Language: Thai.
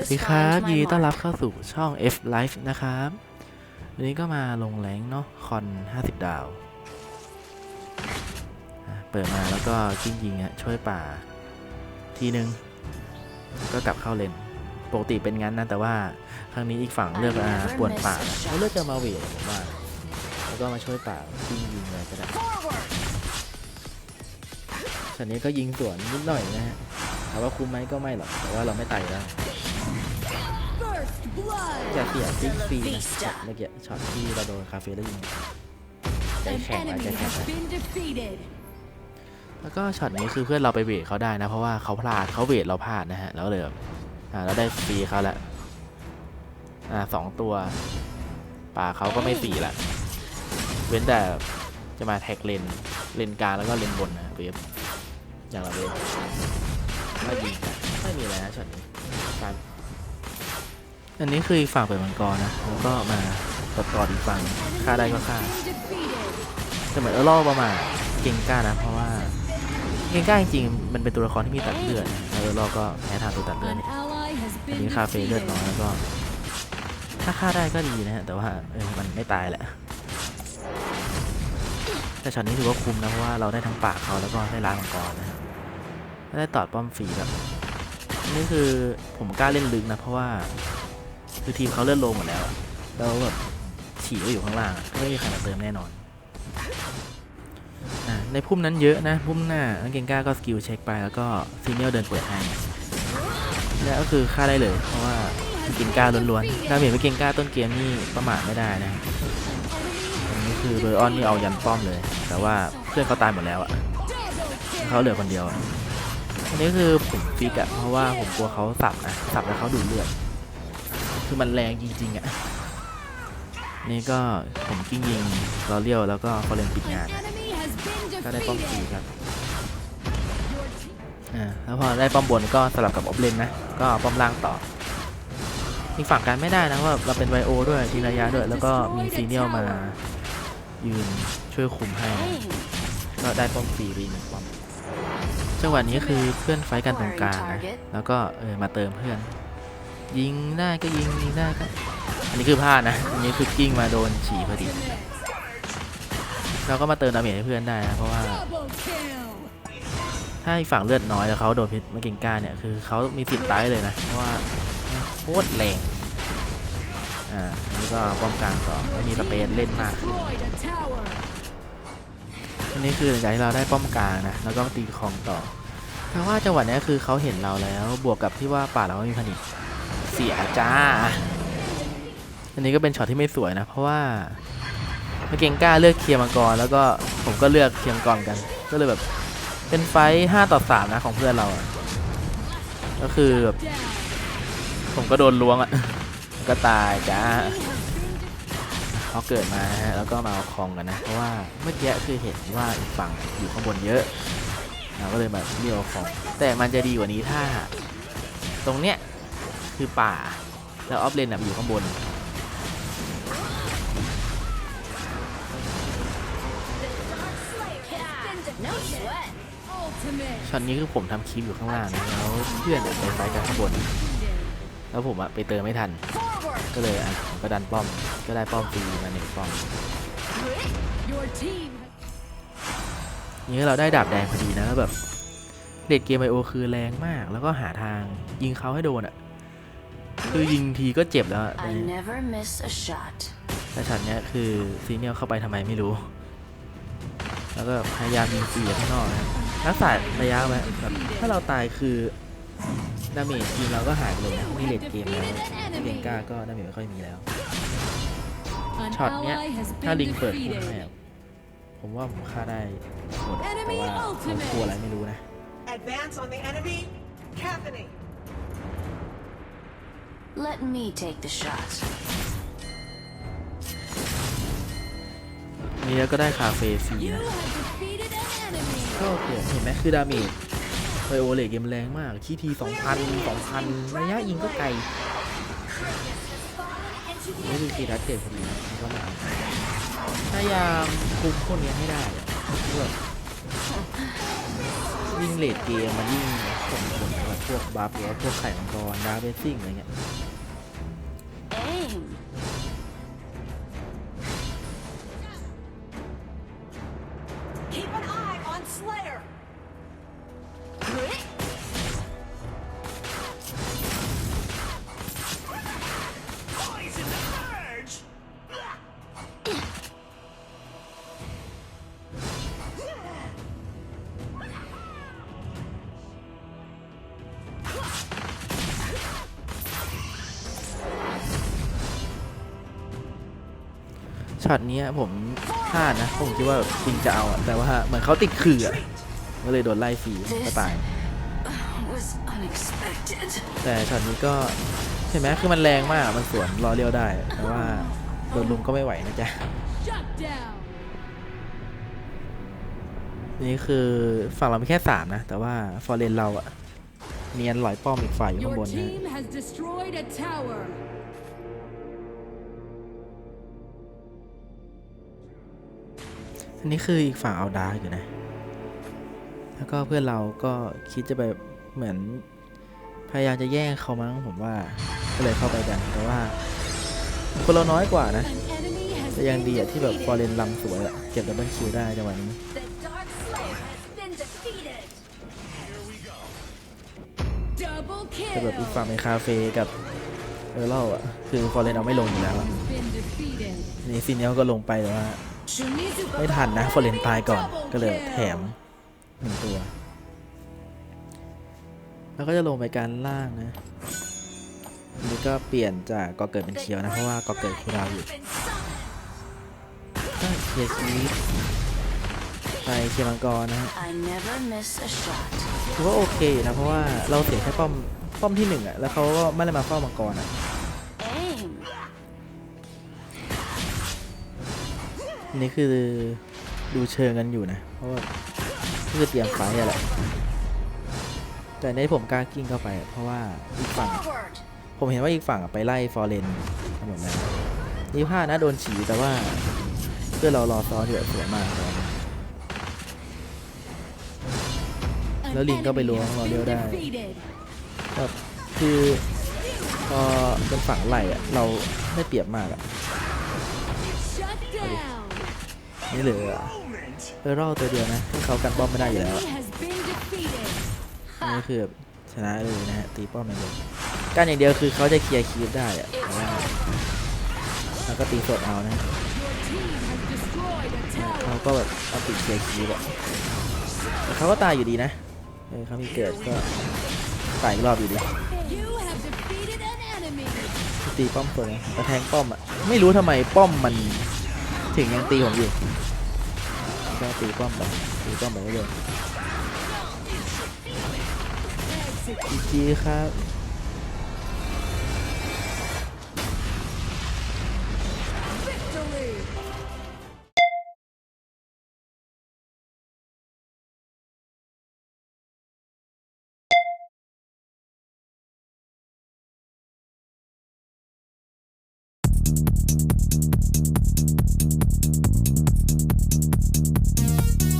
always สวัสดีครับ find ยิน my ดีต้อนรับ mark. เข้าสู่ช่อง F Life นะครับ วันนี้ก็มาลงแรงเนาะคอน 50 ดาวอะเปิดมาแล้วก็กิ้งยิงอะช่วยป่า ทีนึง ก็กลับเข้าเลนปกติเป็นงั้นนะ แต่ว่าครั้งนี้อีกฝั่งเลือกอ่าป่วนป่าเขาเลือกจะมาเวทผมว่า แล้วก็มาช่วยป่ากิ้งยิงเลยก็ได้ฉันนี้ก็ยิงสวนนิดหน่อยนะฮะ ถามว่าคุ้มไหมก็ไม่หรอก แต่ว่าเราไม่ไต่แล้วจะเสียฟิกฟรีนะช็อตเมื่อกี้ช็อตที่เราโดนคาเฟ่แล้วยิงใจแข็งใจแข็งไว้ been defeated. แล้วก็ช็อตนี้คือเพื่อนเราไปเวทเขาได้นะ เพราะว่าเขาพลาดเขาเวทเราพลาดนะฮะแล้วเลยอ่าเราได้ฟรีเขาแล้วอ่าสองตัวป่าเขาก็ไม่ฟรีละเว้นแต่จะมาแท็กเลนเลนกลางแล้วก็เลนบนนะเวฟอย่างละเวฟ ก็ยิงไม่มีอะไรนะช็อตนี้การอันนี้คืออีกฝั่งเปิดมังกรนะแล้วก็มาตัดต่ออีกฝั่งฆ่าได้ก็ฆ่ายแต่เหมือนเออร์ล่อประมาณเก่งกล้านะ เพราะว่าเก่งกล้าจริงๆมันเป็นตัวละครที่มีตัดเลือดเออร์ล่อก็แพ้ทางตัวตัดเลือดเนี่ยอันนี้คาเฟ่เลือดน้อยแล้วก็ ถ้าฆ่าได้ก็ดีนะฮะแต่ว่าเออมันไม่ตายแหละแต่ช็อตนี้ถือว่าคุ้มนะเพราะว่าเราได้ทั้งปากเขาแล้วก็ได้ล้างมังกรนะฮะและ ได้ตอดป้อมฟรีแบบอันนี้คือผมกล้าเล่นลึกนะ เพราะว่าคือทีมเขาเลื่อนลงหมดแล้วแล้วแบบฉีก็อยู่ข้างล่างอะไม่มีใครมาเติมแน่นอนในพุ่มนั้นเยอะนะ พุ่มหน้านักเกงก้าก็สกิลเช็คไปแล้วก็ซีเนียลเดินเปิดให้แล้วก็คือฆ่าได้เลย เพราะว่าเกงก้าล้วนๆดาเมจไม่เกงก้าต้นเกมนี่ประมาทไม่ได้นะอันนี้คือเบอร์ออนนี่เอายันป้อมเลย แต่ว่าเพื่อนเขาตายหมดแล้วอะเขาเหลือคนเดียวอะอั นี้คือผมฟิกอะเพราะว่าผมกลัวเขาสับนะสับแล้วเขาดูดเลือดคือมันแรงจริงๆอะนี่ก็ผมกิ้งยิงรอเลี้ยวแล้วก็เขาเล่นปิดงาน ก็ได้ป้อมฟรี defeated. ครับอ่าแล้วพอได้ป้อมบนก็สลับกับออฟเลนนะก็ป้อมล่างต่ออีกฝั่งกันไม่ได้นะว่าเราเป็นไวโอด้วยทีระยะด้วยแล้วก็มีซีเนียลมายืนช่วยคุมให้ ก็ได้ป้อมฟรีไปอีหนึ่งป้อม จังหวะนี้คือเพื่อนไฟท์กันตรงกลางนะแล้วก็เออมาเติมเพื่อน ยิงได้ก็ยิงยิงได้ก็ อันนี้คือพลาดนะ อันนี้คือกิ้งมาโดนฉี่พอดี เราก็มาเติมดาเมจให้เพื่อนได้นะเพราะว่า Double kill. ถ้าอีกฝั่งเลือดน้อยแล้วเขาโดนพิษมาเก่งกล้าเนี่ยคือเขามีสิทธิ์ตายเลยนะเพราะว่าโคตรแรงอ่าอันนี้ก็ป้อมกลางต่อไม่มีสเปซเล่นมากขึ้ันนี้คือหลังจากที่เราได้ป้อมกลางนะแล้วก็ตีคลองต่อเพราะว่าจังหวะนี้คือเขาเห็นเราแล้วบวกกับที่ว่าป่าเราไม่มีผนิตเสียจ้า อันนี้ก็เป็นช็อตที่ไม่สวยนะ เพราะว่าเมาเก่งกล้าเลือกเคลียร์มังกรแล้วก็ผมก็เลือกเคลียร์มังกรกัน ก็เลยแบบเป็นไฟท์ห้าต่อสามนะของเพื่อนเราก็คือแบบผมก็โดนล้วงอะก็ตายจ้า พอเกิดมานะฮะแล้วก็มาเอาคองกันนะเพราะว่าเมื่อกี้คือเห็นว่าอีกฝั่งอยู่ข้างบนเยอะเราก็เลยแบบเรียกเอาคอง แต่มันจะดีกว่านี้ถ้า ตรงเนี้ยคือป่า แล้วออฟเลนอะอยู่ข้างบนช็อตนี้คือผมทำคลิปอยู่ข้างล่างนะแล้วเพื่อนไปไฟกันข้างบน แล้วผมอะไปเติมไม่ทัน ก็เลยอะผมก็ดันป้อมก็ได้ป้อมฟรีมาหนึ่งป้อม Your team นี้เราได้ดาบแดงพอดีนะแล้วแบบเลดเกมไอโอคือแรงมาก แล้วก็หาทางยิงเขาให้โดนอะคือยิงทีก็เจ็บแล้วอะ I never miss a shot. แต่ช็อตเนี้ยคือซีเนียลเข้าไปทำไมไม่รู้ แล้วก็พยายามยิงฟรีข้างนอกนะครับรักษาระยะไว้แบบถ้าเราตายคือ ดาเมจทีมเราก็หายไปเลยนะที่เลดเกมแล้วเกงก้าก็ดาเมจไม่ค่อยมีแล้ว An ช็อตเนี้ย ally has ถ้า been ลิงเปิดพุ่ง defeated. ให้อะผมว่าผมฆ่าได้หมดอะแต่ Enemy ว่าเขา ultimate กลัวอะไรไม่รู้นะ Advance on the enemy. Cathony. Let me take the shot. นี่แล้วก็ได้คาเฟ่ฟรี You นะ have defeated an enemy. ก็โอเคเห็นไหมคือดาเมจ ไบโอเลกเกมแรงมากคีทีสองพันสองพันระยะยิงก็ไกลนี่คือคีทัสเกตพอดีก็มาพยายามคุมคนนี้ให้ได้เพื่อยิ่งเลดเกมมันยิ่งส่งผลกับพวกบัฟหรือว่าพวกไข่มังกรดาร์เบสซิ่งอะไรเงี้ย ช็อตเนี้ยผมพลาดนะผมคิดว่าปิงจะเอาอะแต่ว่าเหมือนเขาติดขื่ออะก็เลยโดนไล่ฟรีก็ตาย Was unexpected. แต่ช็อตนี้ก็ใช่ไหมคือมันแรงมากอะมันสวนรอเลี้ยวได้ แต่ว่าโดนลุมก็ไม่ไหวนะจ๊ะ Shut down. นี่คือฝั่งเรามีแค่สามนะ แต่ว่าฟอร์เรนเราอะเนียนหลอยป้อมอีกฝ่ายอยู่ข้าง Your บนนะ อันนี้คืออีกฝั่งเอาดาร์กอยู่นะ แล้วก็เพื่อนเราก็คิดจะไปเหมือนพยายามจะแย่งเขามั้งผมว่า ก็เลยเข้าไปกัน แต่ว่าคนเราน้อยกว่านะ แต่ยังดีอะที่แบบฟอร์เรนลำสวยอะเก็บดับเบิลคิวได้จังหวะนี้ The Dark Slayer has been defeated. Double แต่แบบอีกฝั่งเป็นคาเฟ่กับเออเล่าอะคือฟอร์เรนเอาไม่ลงอยู่แล้วอะนี่ซีเนียก็ลงไปแต่ว่า ไม่ทันนะฟอเรนตายก่อนก็เลยแถมหนึ่งตัว แล้วก็จะลงไปการล่างนะอันนี้ก็เปลี่ยนจากกอเกิดเป็นเคียวนะ เพราะว่ากอเกิดคูลดาวอยู่เคลียร์คีฟไปเคลียร์มังกรนะฮะถือว่าโอเคอยู่นะ เพราะว่าเราเสียแค่ป้อมป้อมที่หนึ่งอะแล้วเขาก็ไม่ได้มาเฝ้ามังกรอะ นี่คือดูเชิงกันอยู่นะ เพราะว่าคือเตรียมไฟอะแหละแต่ในผมกล้ากิ้งเข้าไป เพราะว่าอีกฝั่ง ผมเห็นว่าอีกฝั่งไปไล่ฟอร์เรนทั้งหมดแล้วยี่ห้านะโดนฉีแต่ว่าเพื่อเรารอซ้อนอยู่แบบสวยมากแล้วลิงก็ไปล้วงเราเลี้ยวได้ defeated. ก็คือพอเป็นฝั่งไล่อะเราไม่เปรียบมากอะ นี่เหลือเออรอตัวเดียวนะที่เขากันป้อมไม่ได้อยู่แล้ว Enemy has been defeated. นี่คือแบบชนะเลยนะฮะตีป้อมอย่างเดียวการอย่างเดียวคือเขาจะเคลียร์คีฟได้อะแต่ว่าแล้วก็ตีสดเอานะ Your team has destroyed a เขา tower. ก็แบบเอาติดเคลียร์คีฟอะแต่เขาก็ตายอยู่ดีนะเออเขามีเกิดก็ตายอีกรอบอยู่ดี You have defeated an enemy. ตีป้อมตัวนี้กระแทงป้อมอะไม่รู้ทำไมป้อมมัน ถึงยังตีผมอยู่ก็ตีป้อมไปตีป้อมไปไม่โดนจีครับ Thank you.